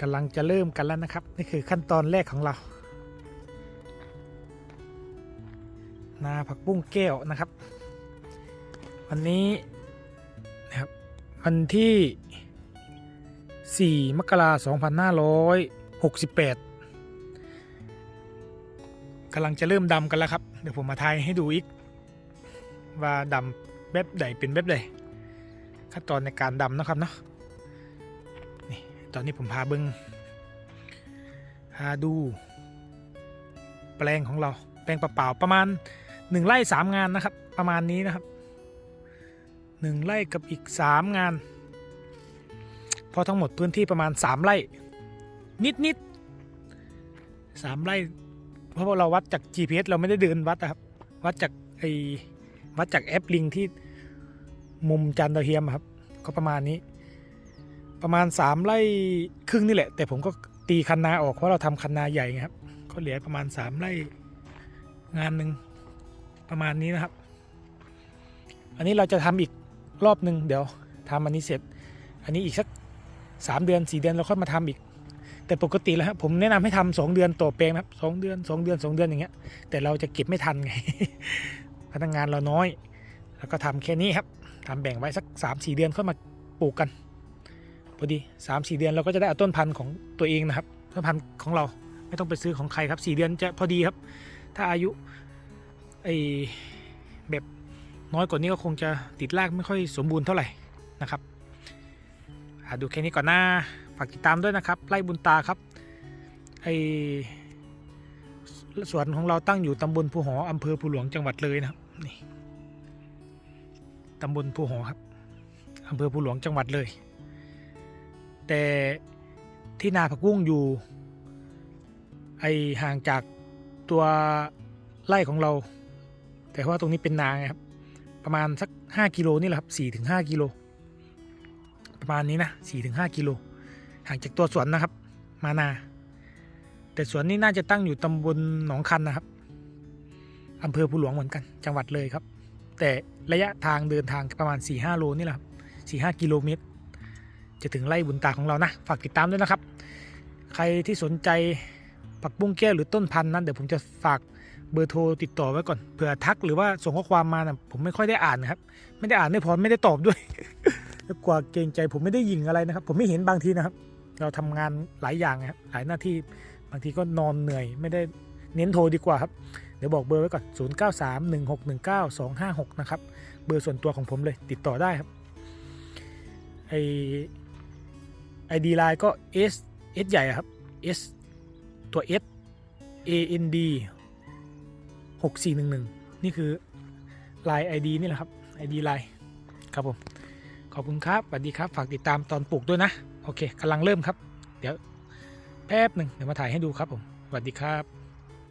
กำลังจะเริ่มกันแล้วนะครับ นี่คือขั้นตอนแรกของเรา นาผักบุ้งแก้วนะครับ วันนี้นะครับวันที่ 4 มกราคม2568กำลังจะเริ่มดำกันแล้วครับ เดี๋ยวผมมาทายให้ดูอีก ว่าดำแบบใดเป็นแบบใดขั้นตอนในการดำนะครับเนาะ ตอนนี้ผมพาเบิงพาดู แปลงของเรา แปลงเปล่าๆประมาณหนึ่งไร่สามงานนะครับ ประมาณนี้นะครับหนึ่งไร่กับอีกสามงานเพราะทั้งหมดพื้นที่ประมาณสามไร่ นิดๆสามไร่ เพราะเราวัดจาก GPS เราไม่ได้เดินวัดนะครับ วัดจากไอ้วัดจากแอปลิงที่มุมจันทร์ดาวเทียมครับ ก็ประมาณนี้ ประมาณสามไร่ครึ่งนี่แหละ แต่ผมก็ตีคันนาออกเพราะเราทำคันนาใหญ่ไงครับก็เหลือประมาณสามไร่งานหนึ่งประมาณนี้นะครับ อันนี้เราจะทำอีกรอบหนึ่งเดี๋ยวทำอันนี้เสร็จ อันนี้อีกสักสามเดือนสี่เดือนเราค่อยมาทำอีก แต่ปกติแล้วครับผมแนะนำให้ทำสองเดือนต่อแปลงนะครับสองเดือนสองเดือนสองเดือนอย่างเงี้ย แต่เราจะเก็บไม่ทันไงพนักงานเราน้อย แล้วก็ทำแค่นี้ครับทำแบ่งไว้สักสามสี่เดือนค่อยมาปลูกกัน พอดีสามสี่เดือนเราก็จะได้อาต้นพันธุ์ของตัวเองนะครับต้นพันธุ์ของเราไม่ต้องไปซื้อของใครครับสี่เดือนจะพอดีครับ ถ้าอายุไอแบบน้อยกว่านี้ก็คงจะติดรากไม่ค่อยสมบูรณ์เท่าไหร่นะครับอะดูแค่นี้ก่อนหน้าฝากติดตามด้วยนะครับไล่บุญตาครับไอสวนของเราตั้งอยู่ตำบลภูหออำเภอภูหลวงจังหวัดเลยนะครับนี่ตำบลภูหอครับอำเภอภูหลวงจังหวัดเลย แต่ที่นาผักบุ้งอยู่ ไอห่างจากตัวไร่ของเรา แต่ว่าตรงนี้เป็นนาไงครับ ประมาณสัก 5 กิโลนี่แหละครับ4ถึง5กิโล ประมาณนี้นะ4ถึง5กิโล ห่างจากตัวสวนนะครับ มานา แต่สวนนี้น่าจะตั้งอยู่ตำบลหนองคันนะครับอำเภอภูหลวงเหมือนกัน จังหวัดเลยครับ แต่ระยะทางเดินทางประมาณ4-5โลนี่แหละครับ4-5กิโลเมตร จะถึงไร่บุญตาของเรานะ ฝากติดตามด้วยนะครับ ใครที่สนใจผักบุ้งแก้วหรือต้นพันธุ์นั้นเดี๋ยวผมจะฝากเบอร์โทรติดต่อไว้ก่อนเผื่อทักหรือว่าส่งข้อความมานะผมไม่ค่อยได้อ่านนะครับ ไม่ได้อ่านไม่พอไม่ได้ตอบด้วยกว่าเกรงใจผมไม่ได้ยิงอะไรนะครับ ผมไม่เห็นบางทีนะครับ เราทำงานหลายอย่างนะครับหลายหน้าที่บางทีก็นอนเหนื่อย ไม่ได้เน้นโทรดีกว่าครับ เดี๋ยวบอกเบอร์ไว้ก่อน 0 9 3 1 6 1 9 2 5 6 นะครับ เบอร์ส่วนตัวของผมเลยติดต่อได้ครับไอ ไอดีไลน์ก็ S S ใหญ่ครับ S ตัว S A N D 6411 นี่คือ Line ID นี่แหละครับ ID Line ครับผม ขอบคุณครับสวัสดีครับ ฝากติดตามตอนปลูกด้วยนะ โอเคกำลังเริ่มครับ เดี๋ยวแป๊บหนึ่งเดี๋ยวมาถ่ายให้ดูครับผมสวัสดีครับ